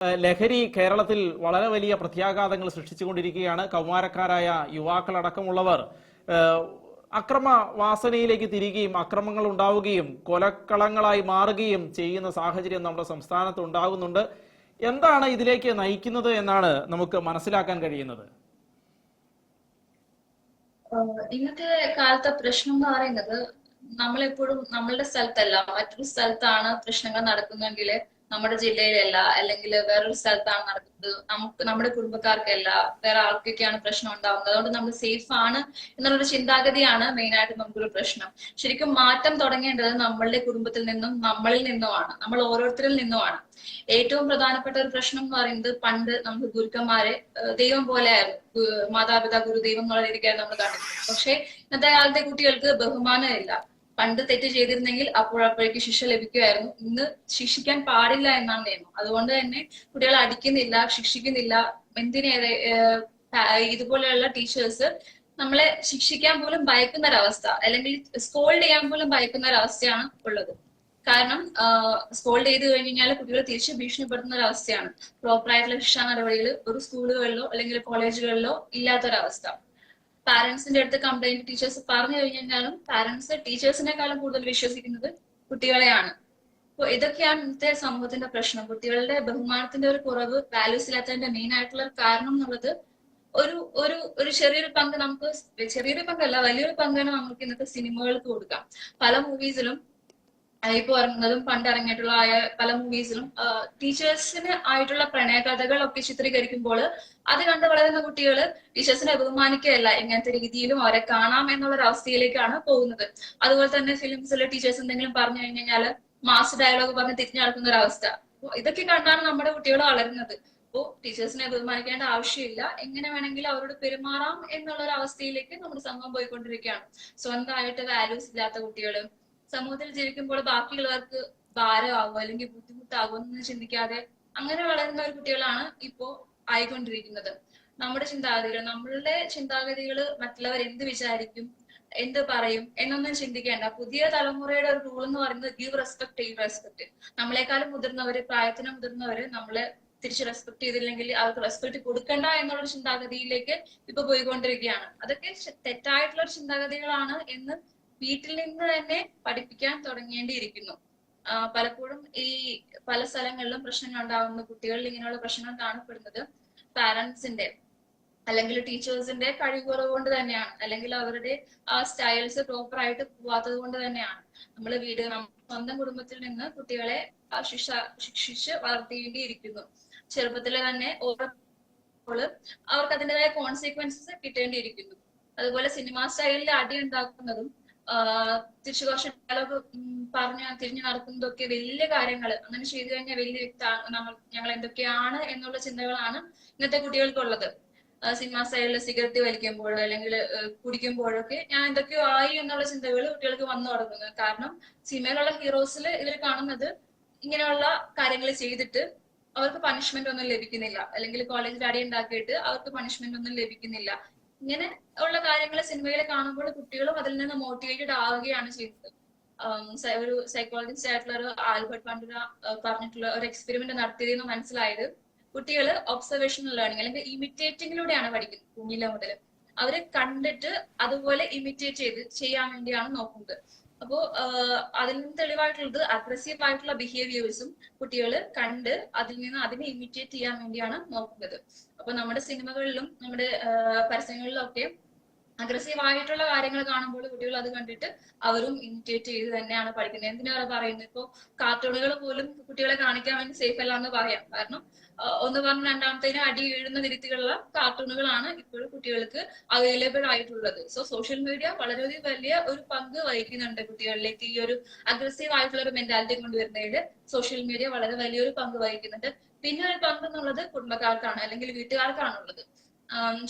ലഹരി കേരളത്തിൽ വളരെ വലിയ പ്രത്യാഘാതങ്ങൾ സൃഷ്ടിച്ചുകൊണ്ടിരിക്കുകയാണ്. കൗമാരക്കാരായ യുവാക്കളടക്കമുള്ളവർ. അക്രമ വാസനയിലേക്ക് തിരികുകയും അക്രമങ്ങൾ ഉണ്ടാവുകയും കൊലക്കളങ്ങളായി മാറുകയും ചെയ്യുന്ന സാഹചര്യം നമ്മുടെ സംസ്ഥാനത്ത് ഉണ്ടാകുന്നുണ്ട്. എന്താണ് ഇതിലേക്ക് നയിക്കുന്നത് എന്നാണ് നമുക്ക് മനസ്സിലാക്കാൻ കഴിയുന്നത്? ഇന്നത്തെ കാലത്തെ പ്രശ്നം എന്ന് പറയുന്നത് നമ്മളെപ്പോഴും നമ്മളുടെ സ്ഥലത്തല്ല. മറ്റൊരു സ്ഥലത്താണ് പ്രശ്നങ്ങൾ നടക്കുന്നെങ്കിൽ നമ്മുടെ ജില്ലയിലല്ല അല്ലെങ്കിൽ വേറൊരു സ്ഥലത്താണ് നടക്കുന്നത്. നമുക്ക് നമ്മുടെ കുടുംബക്കാർക്കല്ല വേറെ ആൾക്കൊക്കെയാണ് പ്രശ്നം ഉണ്ടാവുന്നത്. അതുകൊണ്ട് നമ്മൾ സേഫ് ആണ് എന്നുള്ളൊരു ചിന്താഗതിയാണ് മെയിൻ ആയിട്ട് നമുക്കൊരു പ്രശ്നം. ശരിക്കും മാറ്റം തുടങ്ങേണ്ടത് നമ്മളുടെ കുടുംബത്തിൽ നിന്നും നമ്മളിൽ നിന്നുമാണ്. നമ്മൾ ഓരോരുത്തരിൽ നിന്നുമാണ്. ഏറ്റവും പ്രധാനപ്പെട്ട ഒരു പ്രശ്നം എന്ന് പറയുന്നത് പണ്ട് നമുക്ക് ഗുരുക്കന്മാരെ ദൈവം പോലെയായിരുന്നു മാതാപിതാ ഗുരുദൈവം എന്നുള്ള രീതിക്കായിരുന്നു നമ്മൾ കണ്ടിരുന്നത്. പക്ഷെ ഇന്നത്തെ കാലത്തെ കുട്ടികൾക്ക് ബഹുമാനമില്ല. പണ്ട് തെറ്റ് ചെയ്തിരുന്നെങ്കിൽ അപ്പോഴപ്പോഴേക്ക് ശിക്ഷ ലഭിക്കുമായിരുന്നു. ഇന്ന് ശിക്ഷിക്കാൻ പാടില്ല എന്നാണ് നിയമം. അതുകൊണ്ട് തന്നെ കുട്ടികളെ അടിക്കുന്നില്ല ശിക്ഷിക്കുന്നില്ല. എന്തിനേറെ ഇതുപോലെയുള്ള ടീച്ചേഴ്സ് നമ്മളെ ശിക്ഷിക്കാൻ പോലും ഭയക്കുന്ന ഒരവസ്ഥ അല്ലെങ്കിൽ സ്കോൾഡ് ചെയ്യാൻ പോലും ഭയക്കുന്ന ഒരവസ്ഥയാണ് ഉള്ളത്. കാരണം സ്കോൾഡ് ചെയ്ത് കഴിഞ്ഞ് കഴിഞ്ഞാൽ കുട്ടികൾ തിരിച്ച് ഭീഷണിപ്പെടുത്തുന്ന ഒരു അവസ്ഥയാണ് പ്രോപ്പർ ആയിട്ടുള്ള ശിക്ഷാ നടപടികൾ ഒരു സ്കൂളുകളിലോ അല്ലെങ്കിൽ കോളേജുകളിലോ ഇല്ലാത്തൊരവസ്ഥ. പാരന്റ്സിന്റെ അടുത്ത് കംപ്ലൈന്റ് ടീച്ചേഴ്സ് പറഞ്ഞു കഴിഞ്ഞാലും പാരന്റ്സ് ടീച്ചേഴ്സിനെക്കാളും കൂടുതൽ വിശ്വസിക്കുന്നത് കുട്ടികളെയാണ്. അപ്പൊ ഇതൊക്കെയാണ് ഇന്നത്തെ സമൂഹത്തിന്റെ പ്രശ്നം. കുട്ടികളുടെ ബഹുമാനത്തിന്റെ ഒരു കുറവ് വാല്യൂസ് ഇല്ലാത്തതിന്റെ മെയിൻ ആയിട്ടുള്ള കാരണം എന്നുള്ളത് ഒരു ഒരു ഒരു ചെറിയൊരു പങ്ക് നമുക്ക് ചെറിയൊരു പങ്കല്ല വലിയൊരു പങ്കാണ് നമുക്ക് ഇന്നത്തെ സിനിമകൾക്ക് കൊടുക്കാം. പല മൂവീസിലും ഇപ്പൊ ഇറങ്ങുന്നതും പണ്ട് ഇറങ്ങിയിട്ടുള്ള ആയ പല മൂവീസിലും ടീച്ചേഴ്സിന് ആയിട്ടുള്ള പ്രണയകഥകളൊക്കെ ചിത്രീകരിക്കുമ്പോൾ അത് കണ്ട് വളരുന്ന കുട്ടികൾ ടീച്ചേഴ്സിനെ ബഹുമാനിക്കുകയല്ല. ഇങ്ങനത്തെ രീതിയിലും അവരെ കാണാം എന്നുള്ള അവസ്ഥയിലേക്കാണ് പോകുന്നത്. അതുപോലെ തന്നെ ഫിലിംസിലെ ടീച്ചേഴ്സ് എന്തെങ്കിലും പറഞ്ഞു കഴിഞ്ഞാൽ മാസ് ഡയലോഗ് പറഞ്ഞ് തിരിഞ്ഞു നടക്കുന്ന അവസ്ഥ ഇതൊക്കെ കണ്ടാണ് നമ്മുടെ കുട്ടികൾ വളരുന്നത്. അപ്പോ ടീച്ചേഴ്സിനെ ബഹുമാനിക്കേണ്ട ആവശ്യമില്ല. എങ്ങനെ വേണമെങ്കിലും അവരോട് പെരുമാറാം എന്നുള്ള ഒരു അവസ്ഥയിലേക്ക് നമ്മുടെ സമൂഹം പോയിക്കൊണ്ടിരിക്കുകയാണ്. സ്വന്തമായിട്ട് വാല്യൂസ് ഇല്ലാത്ത കുട്ടികളും സമൂഹത്തിൽ ജീവിക്കുമ്പോൾ ബാക്കിയുള്ളവർക്ക് ഭാരമാകുമോ അല്ലെങ്കിൽ ബുദ്ധിമുട്ടാകുമോ എന്ന് ചിന്തിക്കാതെ അങ്ങനെ വളരുന്ന ഒരു കുട്ടികളാണ് ഇപ്പോ ആയിക്കൊണ്ടിരിക്കുന്നത്. നമ്മുടെ ചിന്താഗതികൾ നമ്മളുടെ ചിന്താഗതികൾ മറ്റുള്ളവർ എന്ത് വിചാരിക്കും എന്ത് പറയും എന്നൊന്നും ചിന്തിക്കേണ്ട. പുതിയ തലമുറയുടെ ഒരു റൂൾ എന്ന് പറയുന്നത് ഗീവ് റെസ്പെക്ട് ഗീവ് റെസ്പെക്ട് നമ്മളെക്കാളും മുതിർന്നവര് പ്രായത്തിന് മുതിർന്നവര് നമ്മളെ തിരിച്ച് റെസ്പെക്ട് ചെയ്തില്ലെങ്കിൽ അവർക്ക് റെസ്പെക്ട് കൊടുക്കണ്ട എന്നുള്ള ചിന്താഗതിയിലേക്ക് ഇപ്പൊ പോയിക്കൊണ്ടിരിക്കുകയാണ്. അതൊക്കെ തെറ്റായിട്ടുള്ള ചിന്താഗതികളാണ് എന്ന് വീട്ടിൽ നിന്ന് തന്നെ പഠിപ്പിക്കാൻ തുടങ്ങേണ്ടിയിരിക്കുന്നു. പലപ്പോഴും ഈ പല സ്ഥലങ്ങളിലും പ്രശ്നങ്ങൾ ഉണ്ടാകുന്നു കുട്ടികളിൽ ഇങ്ങനെയുള്ള പ്രശ്നങ്ങൾ കാണപ്പെടുന്നത് പാരന്റ്സിന്റെ അല്ലെങ്കിൽ ടീച്ചേഴ്സിന്റെ കഴിവുറവ് കൊണ്ട് തന്നെയാണ്. അല്ലെങ്കിൽ അവരുടെ ആ സ്റ്റൈൽസ് പ്രോപ്പർ ആയിട്ട് പോവാത്തത് കൊണ്ട് തന്നെയാണ്. നമ്മൾ വീട് സ്വന്തം കുടുംബത്തിൽ നിന്ന് കുട്ടികളെ ശിക്ഷ ശിക്ഷിച്ച് വളർത്തേണ്ടിയിരിക്കുന്നു ചെറുപ്പത്തിലെ തന്നെ ഓരോ അവർക്ക് അതിന്റെതായ കോൺസിക്വൻസസ് കിട്ടേണ്ടിയിരിക്കുന്നു. അതുപോലെ സിനിമ സ്റ്റൈലിൽ അടി ഉണ്ടാക്കുന്നതും ആഹ് തിരിച്ചു കുറച്ച് ഡയലോഗ് പറഞ്ഞ് തിരിഞ്ഞു നടക്കുന്നതൊക്കെ വലിയ കാര്യങ്ങൾ അങ്ങനെ ചെയ്തു കഴിഞ്ഞാൽ വലിയ വ്യക്തി നമ്മൾ ഞങ്ങൾ എന്തൊക്കെയാണ് എന്നുള്ള ചിന്തകളാണ് ഇന്നത്തെ കുട്ടികൾക്കുള്ളത്. സിനിമാ സ്റ്റൈലിൽ സിഗരറ്റ് വലിക്കുമ്പോഴോ അല്ലെങ്കിൽ കുടിക്കുമ്പോഴൊക്കെ ഞാൻ എന്തൊക്കെയോ ആയി എന്നുള്ള ചിന്തകൾ കുട്ടികൾക്ക് വന്നു തുടങ്ങുന്നത് കാരണം സിനിമയിലുള്ള ഹീറോസിൽ ഇവർ കാണുന്നത് ഇങ്ങനെയുള്ള കാര്യങ്ങൾ ചെയ്തിട്ട് അവർക്ക് പണിഷ്മെന്റ് ഒന്നും ലഭിക്കുന്നില്ല. അല്ലെങ്കിൽ കോളേജിൽ അടി ഉണ്ടാക്കിയിട്ട് അവർക്ക് പണിഷ്മെന്റ് ഒന്നും ലഭിക്കുന്നില്ല. ഇങ്ങനെ ഉള്ള കാര്യങ്ങൾ സിനിമയിൽ കാണുമ്പോൾ കുട്ടികളും അതിൽ നിന്ന് മോട്ടിവേറ്റഡ് ആവുകയാണ് ചെയ്തത്. ഒരു സൈക്കോളജിസ്റ്റ് ആയിട്ടുള്ള ഒരു ആൽബർട്ട് പണ്ടുര പറഞ്ഞിട്ടുള്ള ഒരു എക്സ്പെരിമെന്റ് നടത്തിയതെന്ന് മനസ്സിലായത് കുട്ടികൾ ഒബ്സർവേഷണൽ ലേണിംഗ് അല്ലെങ്കിൽ ഇമിറ്റേറ്റിംഗിലൂടെയാണ് പഠിക്കുന്നത് കുഞ്ഞിലെ മുതൽ അവർ കണ്ടിട്ട് അതുപോലെ ഇമിറ്റേറ്റ് ചെയ്ത് ചെയ്യാൻ വേണ്ടിയാണ് നോക്കുന്നത്. അപ്പോ അതിന് തെളിവായിട്ടുള്ളത് അഗ്രസീവ് ആയിട്ടുള്ള ബിഹേവിയേഴ്സും കുട്ടികൾ കണ്ട് അതിൽ നിന്ന് അതിനെ ഇമിറ്റേറ്റ് ചെയ്യാൻ വേണ്ടിയാണ് നോക്കുന്നത്. അപ്പൊ നമ്മുടെ സിനിമകളിലും നമ്മുടെ പരസ്യങ്ങളിലും ഒക്കെ അഗ്രസീവ് ആയിട്ടുള്ള കാര്യങ്ങൾ കാണുമ്പോൾ കുട്ടികൾ അത് കണ്ടിട്ട് അവരും ഇമിറ്റേറ്റ് ചെയ്ത് തന്നെയാണ് പഠിക്കുന്നത്. എന്തിനാണ് പറയുന്നത്? ഇപ്പോൾ കാർട്ടൂണുകൾ പോലും കുട്ടികളെ കാണിക്കാൻ വേണ്ടി സേഫ് അല്ല എന്ന് പറയാം. കാരണം ഒന്ന് പറഞ്ഞ് രണ്ടാമത്തേന് അടി വീഴുന്ന വിധത്തിലുള്ള കാർട്ടൂണുകളാണ് ഇപ്പോഴും കുട്ടികൾക്ക് അവൈലബിൾ ആയിട്ടുള്ളത്. സോ സോഷ്യൽ മീഡിയ വളരെയധികം വലിയ ഒരു പങ്ക് വഹിക്കുന്നുണ്ട് കുട്ടികളിലേക്ക്. ഈ ഒരു അഗ്രസീവ് ആയിട്ടുള്ള ഒരു മെന്റാലിറ്റി കൊണ്ടുവരുന്നതിൽ സോഷ്യൽ മീഡിയ വളരെ വലിയൊരു പങ്ക് വഹിക്കുന്നുണ്ട്. പിന്നെ ഒരു പങ്ക് എന്നുള്ളത് കുടുംബക്കാർക്കാണ് അല്ലെങ്കിൽ വീട്ടുകാർക്കാണുള്ളത്.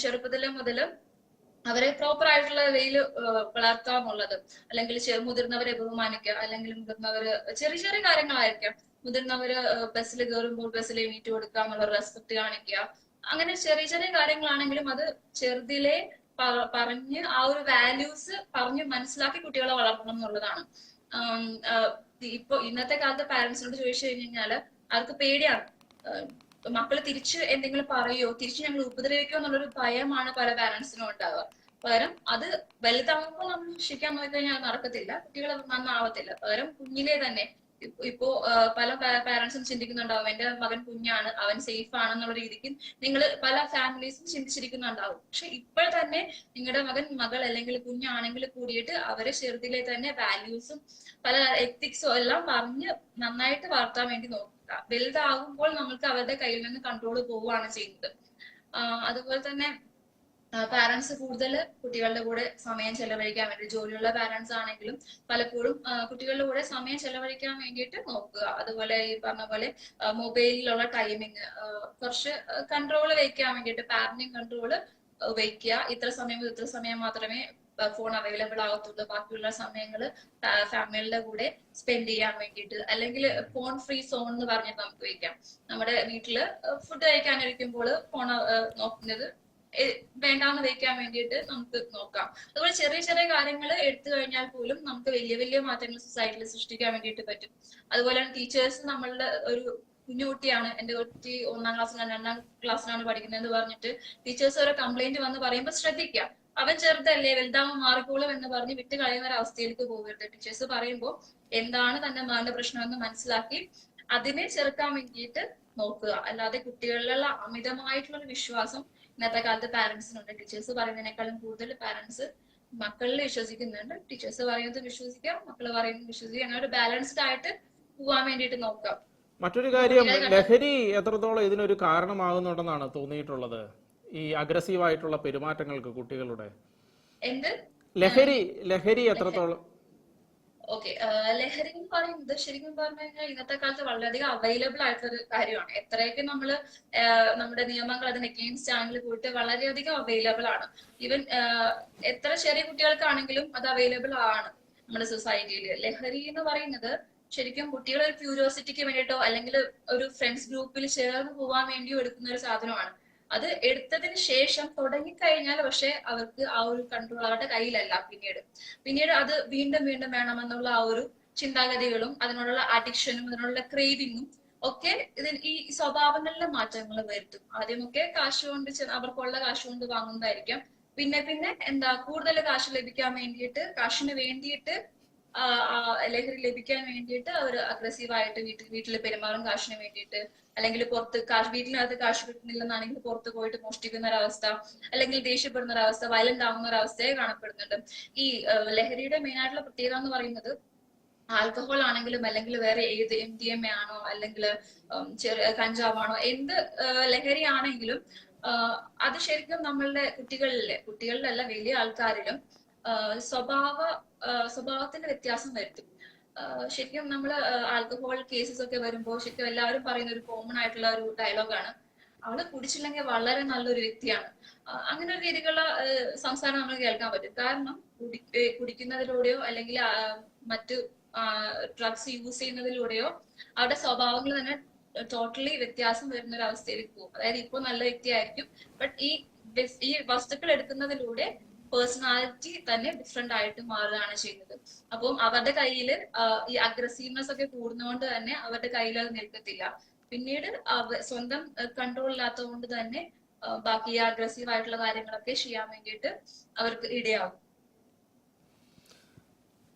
ചെറുപ്പത്തിലെ മുതൽ അവരെ പ്രോപ്പർ ആയിട്ടുള്ള വെയിൽ വളർത്താമുള്ളത് അല്ലെങ്കിൽ മുതിർന്നവരെ ബഹുമാനിക്കുക അല്ലെങ്കിൽ മുതിർന്നവര് ചെറിയ ചെറിയ കാര്യങ്ങളായിരിക്കാം. മുതിർന്നവര് ബസ്സിൽ കയറുമ്പോൾ ബസ്സിൽ എണീറ്റ് കൊടുക്കുക എന്നുള്ള റെസ്പെക്ട് കാണിക്കുക. അങ്ങനെ ചെറിയ ചെറിയ കാര്യങ്ങളാണെങ്കിലും അത് ചെറുതിലെ പറഞ്ഞ് ആ ഒരു വാല്യൂസ് പറഞ്ഞ് മനസ്സിലാക്കി കുട്ടികളെ വളർത്തണം എന്നുള്ളതാണ്. ഇപ്പൊ ഇന്നത്തെ കാലത്തെ പാരന്റ്സിനോട് ചോദിച്ചു കഴിഞ്ഞു കഴിഞ്ഞാൽ അവർക്ക് പേടിയാണ്. മക്കൾ തിരിച്ച് എന്തെങ്കിലും പറയോ? തിരിച്ച് ഞങ്ങൾ ഉപദ്രവിക്കോ എന്നുള്ളൊരു ഭയമാണ് പല പാരന്റ്സിനും ഉണ്ടാവുക. പകരം അത് വലുതാകുമ്പോൾ നമ്മൾ ശിക്ഷിക്കാൻ നോക്കിക്കഴിഞ്ഞാൽ നടക്കത്തില്ല. കുട്ടികൾ നന്നാവത്തില്ല. പകരം കുഞ്ഞിലെ തന്നെ ഇപ്പോ- പല പാരന്റ്സും ചിന്തിക്കുന്നുണ്ടാവും എന്റെ മകൻ കുഞ്ഞാണ് അവൻ സേഫ് ആണെന്നുള്ള രീതിക്ക് നിങ്ങൾ പല ഫാമിലീസും ചിന്തിച്ചിരിക്കുന്നുണ്ടാവും. പക്ഷെ ഇപ്പോൾ തന്നെ നിങ്ങളുടെ മകൻ മകൾ അല്ലെങ്കിൽ കുഞ്ഞാണെങ്കിൽ കൂടിയിട്ട് അവരെ ചെറുതിലെ തന്നെ വാല്യൂസും പല എത്തിക്സും എല്ലാം പറഞ്ഞ് നന്നായിട്ട് വളർത്താൻ വേണ്ടി നോക്കുക വലുതാകുമ്പോൾ നമ്മൾക്ക് അവരുടെ കയ്യിൽ നിന്ന് കൺട്രോൾ പോവുകയാണ് ചെയ്യുന്നത്. അതുപോലെ തന്നെ പാരന്റ്സ് കൂടുതൽ കുട്ടികളുടെ കൂടെ സമയം ചെലവഴിക്കാൻ വേണ്ടി ജോലിയുള്ള പാരന്റ്സ് ആണെങ്കിലും പലപ്പോഴും കുട്ടികളുടെ കൂടെ സമയം ചെലവഴിക്കാൻ വേണ്ടിയിട്ട് നോക്കുക. അതുപോലെ ഈ പറഞ്ഞ പോലെ മൊബൈലിലുള്ള ടൈമിങ് കുറച്ച് കൺട്രോൾ വയ്ക്കാൻ വേണ്ടിയിട്ട് പാരന്റിങ് കൺട്രോൾ വയ്ക്കുക ഇത്ര സമയം ഇത്ര സമയം മാത്രമേ ഫോൺ അവൈലബിൾ ആകത്തുള്ളൂ ബാക്കിയുള്ള സമയങ്ങൾ ഫാമിലിയുടെ കൂടെ സ്പെൻഡ് ചെയ്യാൻ വേണ്ടിയിട്ട്. അല്ലെങ്കിൽ ഫോൺ ഫ്രീ സോൺ എന്ന് പറഞ്ഞിട്ട് നമുക്ക് വയ്ക്കാം നമ്മുടെ വീട്ടിൽ ഫുഡ് കഴിക്കാനിരിക്കുമ്പോൾ ഫോൺ നോക്കുന്നത് വേണ്ടാന്ന് വെക്കാൻ വേണ്ടിയിട്ട് നമുക്ക് നോക്കാം. അതുപോലെ ചെറിയ ചെറിയ കാര്യങ്ങൾ എടുത്തു കഴിഞ്ഞാൽ പോലും നമുക്ക് വലിയ വലിയ മാറ്റങ്ങൾ സൊസൈറ്റിയിൽ സൃഷ്ടിക്കാൻ വേണ്ടിയിട്ട് പറ്റും. അതുപോലെ ടീച്ചേഴ്സ് നമ്മളുടെ ഒരു കുഞ്ഞുകുട്ടിയാണ് എന്റെ കുട്ടി ഒന്നാം ക്ലാസ്സിലാണ് രണ്ടാം ക്ലാസ്സിലാണ് പഠിക്കുന്നത് എന്ന് പറഞ്ഞിട്ട് ടീച്ചേഴ്സ് ഓരോ കംപ്ലൈന്റ് വന്ന് പറയുമ്പോൾ ശ്രദ്ധിക്കാം. അവൻ ചെറുതല്ലേ വലുതാവും മാറിക്കോളും എന്ന് പറഞ്ഞ് വിട്ട് കളയുന്ന ഒരു അവസ്ഥയിലേക്ക് പോകരുത്. ടീച്ചേഴ്സ് പറയുമ്പോൾ എന്താണ് തന്റെ മകന്റെ പ്രശ്നമെന്ന് മനസ്സിലാക്കി അതിനെ ചെറുക്കാൻ വേണ്ടിയിട്ട് നോക്കുക. അല്ലാതെ കുട്ടികളിലുള്ള അമിതമായിട്ടുള്ള ഒരു വിശ്വാസം ഇന്നത്തെ കാലത്ത് പാരന്റ്സിനുണ്ട് ടീച്ചേഴ്സ് പറയുന്നതിനേക്കാളും കൂടുതൽ പാരന്റ്സ് മക്കളിൽ വിശ്വസിക്കുന്നുണ്ട്. ടീച്ചേഴ്സ് പറയുന്നത് വിശ്വസിക്കാം മക്കൾ പറയുന്നത് വിശ്വസിക്കാം. അങ്ങനെ ഒരു ബാലൻസ്ഡ് ആയിട്ട് പോവാൻ വേണ്ടിയിട്ട് നോക്കാം. മറ്റൊരു കാര്യം ലഹരി എത്രത്തോളം ഇതിനൊരു കാരണമാകുന്നുണ്ടെന്നാണ് തോന്നിയിട്ടുള്ളത്? ഈ അഗ്രസീവായിട്ടുള്ള പെരുമാറ്റങ്ങൾക്ക് കുട്ടികളുടെ? എന്ത്? ലഹരി ലഹരി എത്രത്തോളം? ഓക്കെ ലഹരി എന്ന് പറയുന്നത് ശരിക്കും പറഞ്ഞു കഴിഞ്ഞാൽ ഇന്നത്തെ കാലത്ത് വളരെയധികം അവൈലബിൾ ആയിട്ടുള്ള ഒരു കാര്യമാണ്. എത്രയൊക്കെ നമ്മൾ നമ്മുടെ നിയമങ്ങൾ അതിന് അഗെയിൻസ്റ്റ് ആണെങ്കിൽ പോയിട്ട് വളരെയധികം അവൈലബിൾ ആണ്. ഈവൻ എത്ര ചെറിയ കുട്ടികൾക്കാണെങ്കിലും അത് അവൈലബിൾ ആണ് നമ്മുടെ സൊസൈറ്റിയിൽ ലഹരി എന്ന് പറയുന്നത് ശരിക്കും കുട്ടികളെ ഒരു ക്യൂരിയോസിറ്റിക്ക് വേണ്ടിയിട്ടോ അല്ലെങ്കിൽ ഒരു ഫ്രണ്ട്സ് ഗ്രൂപ്പിൽ ചേർന്ന് പോകാൻ വേണ്ടിയോ എടുക്കുന്ന ഒരു സാധനമാണ്. അത് എടുത്തതിന് ശേഷം തുടങ്ങിക്കഴിഞ്ഞാൽ പക്ഷെ അവർക്ക് ആ ഒരു കൺട്രോൾ അവരുടെ കയ്യിലല്ല പിന്നീട്. പിന്നീട് അത് വീണ്ടും വീണ്ടും വേണമെന്നുള്ള ആ ഒരു ചിന്താഗതികളും അതിനോടുള്ള അഡിക്ഷനും അതിനോടുള്ള ക്രേവിങ്ങും ഒക്കെ ഇതിന് ഈ സ്വഭാവങ്ങളിലെ മാറ്റങ്ങൾ വരുത്തും. ആദ്യമൊക്കെ കാശ് കൊണ്ട് അവർക്കുള്ള കാശ് കൊണ്ട് വാങ്ങുന്നതായിരിക്കാം. പിന്നെ പിന്നെ എന്താ കൂടുതൽ കാശ് ലഭിക്കാൻ വേണ്ടിയിട്ട് കാശിന് വേണ്ടിയിട്ട് ലഹരി ലഭിക്കാൻ വേണ്ടിയിട്ട് അവർ അഗ്രസീവ് ആയിട്ട് വീട്ടിൽ വീട്ടിൽ പെരുമാറും കാശിന് വേണ്ടിയിട്ട്. അല്ലെങ്കിൽ പുറത്ത് കാശ് വീട്ടിനകത്ത് കാശ് കിട്ടുന്നില്ലെന്നാണെങ്കിൽ പുറത്ത് പോയിട്ട് മോഷ്ടിക്കുന്ന ഒരവസ്ഥ അല്ലെങ്കിൽ ദേഷ്യപ്പെടുന്ന ഒരവസ്ഥ വയലന്റ് ആവുന്ന ഒരവസ്ഥയെ കാണപ്പെടുന്നുണ്ട്. ഈ ലഹരിയുടെ മെയിൻ ആയിട്ടുള്ള പ്രത്യേകത എന്ന് പറയുന്നത് ആൽക്കഹോൾ ആണെങ്കിലും അല്ലെങ്കിൽ വേറെ ഏത് എം ഡി എം എ ആണോ അല്ലെങ്കിൽ ചെറിയ കഞ്ചാവാണോ എന്ത് ലഹരി ആണെങ്കിലും അത് ശരിക്കും നമ്മളുടെ കുട്ടികളിലെ കുട്ടികളിലല്ല വലിയ ആൾക്കാരിലും സ്വഭാവ സ്വഭാവത്തിന്റെ വ്യത്യാസം വരുത്തും. ശരിക്കും നമ്മൾ ആൽക്കഹോൾ കേസസ് ഒക്കെ വരുമ്പോൾ ശരിക്കും എല്ലാവരും പറയുന്ന ഒരു കോമൺ ആയിട്ടുള്ള ഒരു ഡയലോഗാണ് അവൾ കുടിച്ചില്ലെങ്കിൽ വളരെ നല്ലൊരു വ്യക്തിയാണ്. അങ്ങനെ ഒരു രീതിക്കുള്ള സംസാരം നമ്മൾ കേൾക്കാൻ പറ്റും. കാരണം കുടിക്കുന്നതിലൂടെയോ അല്ലെങ്കിൽ മറ്റു ഡ്രഗ്സ് യൂസ് ചെയ്യുന്നതിലൂടെയോ അവരുടെ സ്വഭാവങ്ങൾ തന്നെ ടോട്ടലി വ്യത്യാസം വരുന്ന ഒരു അവസ്ഥയിലേക്ക് പോകും. അതായത് ഇപ്പൊ നല്ല വ്യക്തിയായിരിക്കും ബട്ട് ഈ ഈ വസ്തുക്കൾ എടുക്കുന്നതിലൂടെ പേഴ്സണാലിറ്റി തന്നെ ഡിഫറെന്റ് ആയിട്ട് മാറുകയാണ് ചെയ്യുന്നത്. അപ്പം അവരുടെ കയ്യിൽ ഈ അഗ്രസീവ്നെസ് ഒക്കെ കൂടുന്നതുകൊണ്ട് തന്നെ അവരുടെ കയ്യിൽ അത് നിൽക്കത്തില്ല. പിന്നീട് സ്വന്തം കൺട്രോൾ ഇല്ലാത്തത് കൊണ്ട് തന്നെ ബാക്കി അഗ്രസീവ് ആയിട്ടുള്ള കാര്യങ്ങളൊക്കെ ചെയ്യാൻ വേണ്ടിയിട്ട് അവർക്ക് ഇടയാകും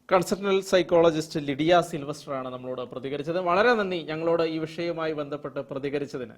കൺസൾട്ടൽ സൈക്കോളജിസ്റ്റ് ലിഡിയ സിൽവസ്റ്റർ ആണ് നമ്മളോട് പ്രതികരിച്ചത്. വളരെ നന്ദി ഞങ്ങളോട് ഈ വിഷയവുമായി ബന്ധപ്പെട്ട് പ്രതികരിച്ചതിന്.